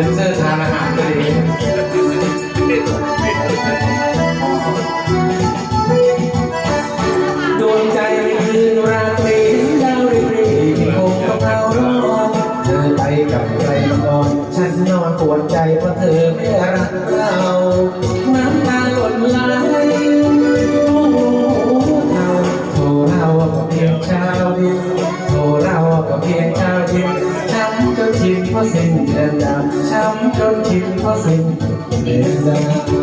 เซนเซอร์ทานอาหารก็ดี cho chim hoa rừng để ra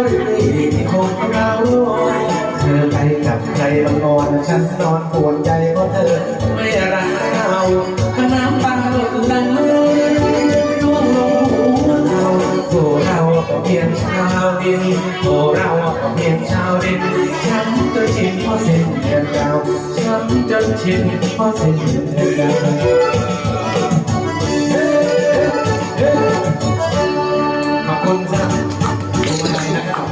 เธอไปกับใครนอนฉันนอนปวดใจเพราะเธอไม่รักเราถ้าน้ำตาหลดดังร่วงลงหัเราโถเราเพียงชาวดินโถเราเพียงชาวดินช้ำจนชินเพราะเส้นเดือนดาวจนชินเพราะเส้นเดือนดาว